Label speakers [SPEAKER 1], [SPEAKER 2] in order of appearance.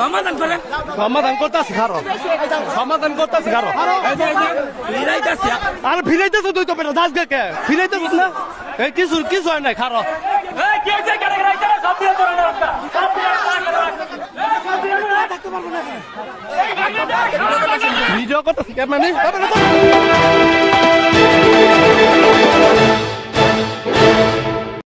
[SPEAKER 1] সমাধান করেন।
[SPEAKER 2] সমাধান করতেছি খারো। সমাধান করতেছি খারো।
[SPEAKER 1] ফিরাইতেছি।
[SPEAKER 2] আর ফিরাইতেছ তুই তো বেটা দাস কে ফিরাইতেছ না? এই কিছু কিছু হয় নাই খারো। ভিডিও করতেছি কেমন?